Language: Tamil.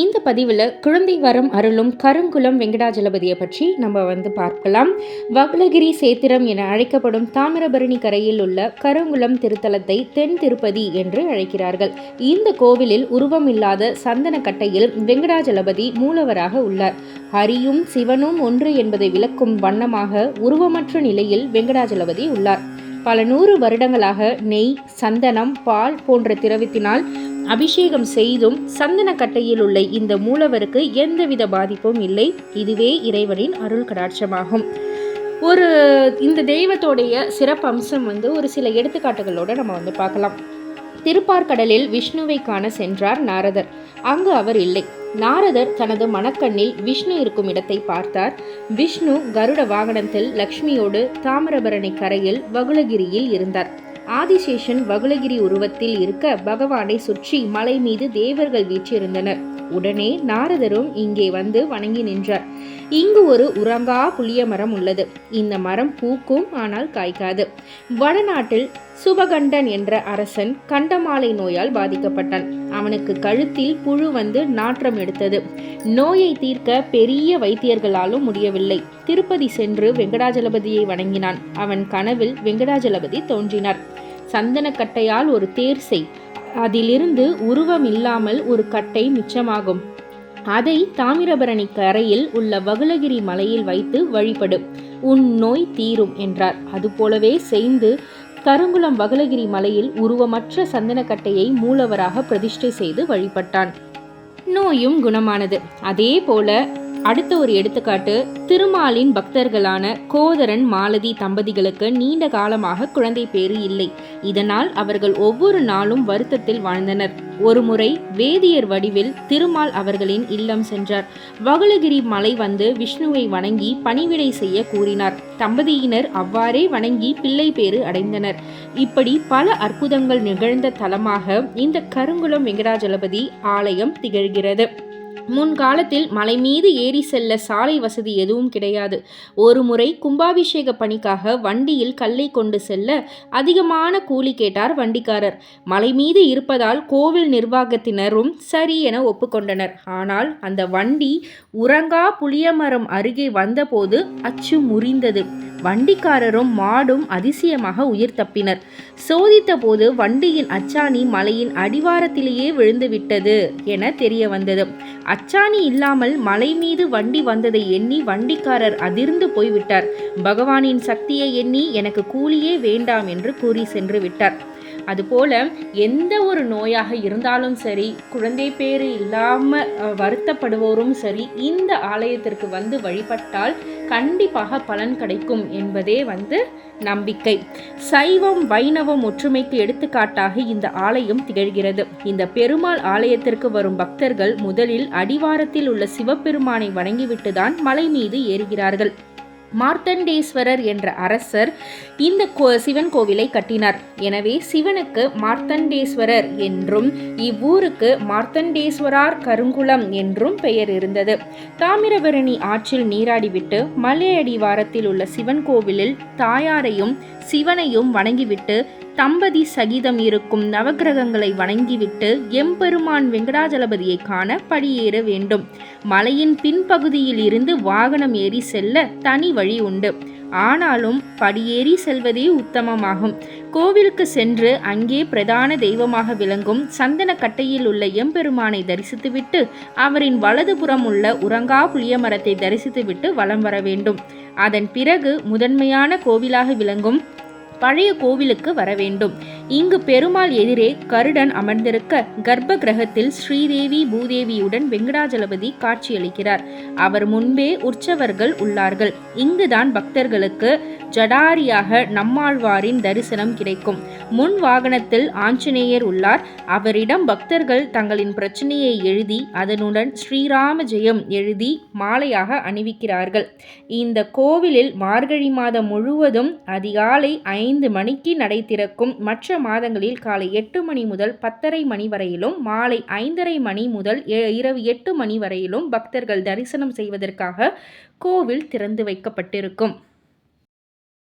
இந்த பதிவில் குழந்தை வரம் அருளும் கருங்குளம் வெங்கடாஜலபதியை பற்றி நம்ம வந்து பார்க்கலாம். வகுலகிரி சேத்திரம் என அழைக்கப்படும் தாமிரபரணி கரையில் உள்ள கருங்குளம் திருத்தலத்தை தென் திருப்பதி என்று அழைக்கிறார்கள். இந்த கோவிலில் உருவம் இல்லாத சந்தன கட்டையில் வெங்கடாஜலபதி மூலவராக உள்ளார். ஹரியும் சிவனும் ஒன்று என்பதை விளக்கும் வண்ணமாக உருவமற்ற நிலையில் வெங்கடாஜலபதி உள்ளார். பல நூறு வருடங்களாக நெய் சந்தனம் பால் போன்ற திரவத்தினால் அபிஷேகம் செய்தும் சந்தன கட்டையில் உள்ள இந்த மூலவருக்கு எந்தவித பாதிப்பும் இல்லை. இதுவே இறைவனின் அருள் கடாட்சமாகும். ஒரு இந்த தெய்வத்தோடைய சிறப்பம்சம் வந்து ஒரு சில எடுத்துக்காட்டுகளோடு நம்ம வந்து பார்க்கலாம். திருப்பார்கடலில் விஷ்ணுவை காண சென்றார் நாரதர். அங்கு அவர் இல்லை. நாரதர் தனது மணக்கண்ணில் விஷ்ணு இருக்கும் இடத்தை பார்த்தார். விஷ்ணு கருட வாகனத்தில் லக்ஷ்மியோடு தாமிரபரணி கரையில் வகுலகிரியில் இருந்தார். ஆதிசேஷன் வகுலகிரி உருவத்தில் இருக்க பகவானை சுற்றி மலை மீது தேவர்கள் வீற்றிருந்தனர். உடனே நாரதரும் இங்கே வந்து வணங்கி நின்றார். இங்கு ஒரு உறங்கா புளிய மரம் உள்ளது. இந்த மரம் பூக்கும் ஆனால் காய்க்காது. வடநாட்டில் சுபகண்டன் என்ற அரசன் கண்டமாலை நோயால் பாதிக்கப்பட்டான். அவனுக்கு கழுத்தில் புழு வந்து நாற்றம் எடுத்தது. நோயை தீர்க்க பெரிய வைத்தியர்களாலும் முடியவில்லை. திருப்பதி சென்று வெங்கடாஜலபதியை வணங்கினான். அவன் கனவில் வெங்கடாஜலபதி தோன்றினார். சந்தனக்கட்டையால் ஒரு தேர் செய். அதிலிருந்து உருவம் இல்லாமல் ஒரு கட்டை மிச்சமாகும். அதை தாமிரபரணி கரையில் உள்ள வகுலகிரி மலையில் வைத்து வழிபடும். உன் நோய் தீரும் என்றார். அதுபோலவே செய்து கருங்குளம் வகுலகிரி மலையில் உருவமற்ற சந்தனக்கட்டையை மூலவராக பிரதிஷ்டை செய்து வழிபட்டான். நோயும் குணமானது. அதே போல அடுத்த ஒரு எடுத்துக்காட்டு திருமாலின் பக்தர்களான கோதரன் மாலதி தம்பதிகளுக்கு நீண்ட காலமாக குழந்தை பேறு இல்லை. இதனால் அவர்கள் ஒவ்வொரு நாளும் வருத்தத்தில் வாழ்ந்தனர். ஒருமுறை வேதியர் வடிவில் திருமால் அவர்களின் இல்லம் சென்றார். வகுலகிரி மலை வந்து விஷ்ணுவை வணங்கி பணிவிடை செய்ய கூறினார். தம்பதியினர் அவ்வாறே வணங்கி பிள்ளை பேறு அடைந்தனர். இப்படி பல அற்புதங்கள் நிகழ்ந்த தலமாக இந்த கருங்குளம் வெங்கடாஜலபதி ஆலயம் திகழ்கிறது. முன்காலத்தில் மலை மீது ஏறி செல்ல சாலை வசதி எதுவும் கிடையாது. ஒரு முறை கும்பாபிஷேக பணிக்காக வண்டியில் கல்லை கொண்டு செல்ல அதிகமான கூலி கேட்டார் வண்டிக்காரர். மலை மீது இருப்பதால் கோவில் நிர்வாகத்தினரும் சரி என ஒப்புக்கொண்டனர். ஆனால் அந்த வண்டி உறங்கா புளியமரம் அருகே வந்தபோது அச்சு முறிந்தது. வண்டிக்காரரும் மாடும் அதிசயமாக உயிர் தப்பினர். சோதித்த போது வண்டியின் அச்சாணி மலையின் அடிவாரத்திலேயே விழுந்துவிட்டது என தெரிய வந்தது அச்சாணி இல்லாமல் மலை மீது வண்டி வந்ததை எண்ணி வண்டிக்காரர் அதிர்ந்து போய்விட்டார். பகவானின் சக்தியை எண்ணி எனக்கு கூலியே வேண்டாம் என்று கூறி சென்று விட்டார் அதுபோல் எந்த ஒரு நோயாக இருந்தாலும் சரி குழந்தை பேறு இல்லாமல் வருத்தப்படுவோரும் சரி இந்த ஆலயத்திற்கு வந்து வழிபட்டால் கண்டிப்பாக பலன் கிடைக்கும் என்பதே வந்து நம்பிக்கை. சைவம் வைணவம் ஒற்றுமைக்கு எடுத்துக்காட்டாக இந்த ஆலயம் திகழ்கிறது. இந்த பெருமாள் ஆலயத்திற்கு வரும் பக்தர்கள் முதலில் அடிவாரத்தில் உள்ள சிவபெருமானை வணங்கிவிட்டுதான் மலை மீது ஏறுகிறார்கள். மார்த்தண்டேஸ்வரர் என்ற அரசர் இந்த கோ சிவன் கோவிலை கட்டினார். எனவே சிவனுக்கு மார்த்தண்டேஸ்வரர் என்றும் இவ்வூருக்கு மார்த்தண்டேஸ்வரார் கருங்குளம் என்றும் பெயர் இருந்தது. தாமிரபரணி ஆற்றில் நீராடிவிட்டு மலையடி வாரத்தில் உள்ள சிவன் கோவிலில் தாயாரையும் சிவனையும் வணங்கிவிட்டு தம்பதி சகிதம் இருக்கும் நவகிரகங்களை வணங்கிவிட்டு எம்பெருமான் வெங்கடாஜலபதியை காண படியேற வேண்டும். மலையின் பின்பகுதியில் இருந்து வாகனம் ஏறி செல்ல தனி வழி உண்டு. ஆனாலும் படியேறி செல்வதே உத்தமமாகும். கோவிலுக்கு சென்று அங்கே பிரதான தெய்வமாக விளங்கும் சந்தன கட்டையில் உள்ள எம்பெருமானை தரிசித்துவிட்டு அவரின் வலதுபுறம் உள்ள உறங்கா புளிய மரத்தை தரிசித்துவிட்டு வலம் வர வேண்டும். அதன் பிறகு முதன்மையான கோவிலாக விளங்கும் பழைய கோவிலுக்கு வர வேண்டும். இங்கு பெருமாள் எதிரே கருடன் அமர்ந்திருக்க கர்ப்ப கிரகத்தில் ஸ்ரீதேவி பூதேவியுடன் வெங்கடாஜலபதி காட்சியளிக்கிறார். அவர் முன்பே உற்சவர்கள் உள்ளார்கள். இங்குதான் பக்தர்களுக்கு ஜடாரியாக நம்மாழ்வாரின் தரிசனம் கிடைக்கும். முன் வாகனத்தில் ஆஞ்சநேயர் உள்ளார். அவரிடம் பக்தர்கள் தங்களின் பிரச்சனையை எழுதி அதனுடன் ஸ்ரீராம ஜெயம் எழுதி மாலையாக அணிவிக்கிறார்கள். இந்த கோவிலில் மார்கழி மாதம் முழுவதும் அதிகாலை ஐந்து மணிக்கு நடை திறக்கும் மற்ற மாதங்களில் காலை எட்டு மணி முதல் பத்தரை மணி வரையிலும் மாலை ஐந்தரை மணி முதல் இரவு எட்டு மணி வரையிலும் பக்தர்கள் தரிசனம் செய்வதற்காக கோவில் திறந்து வைக்கப்பட்டிருக்கும்.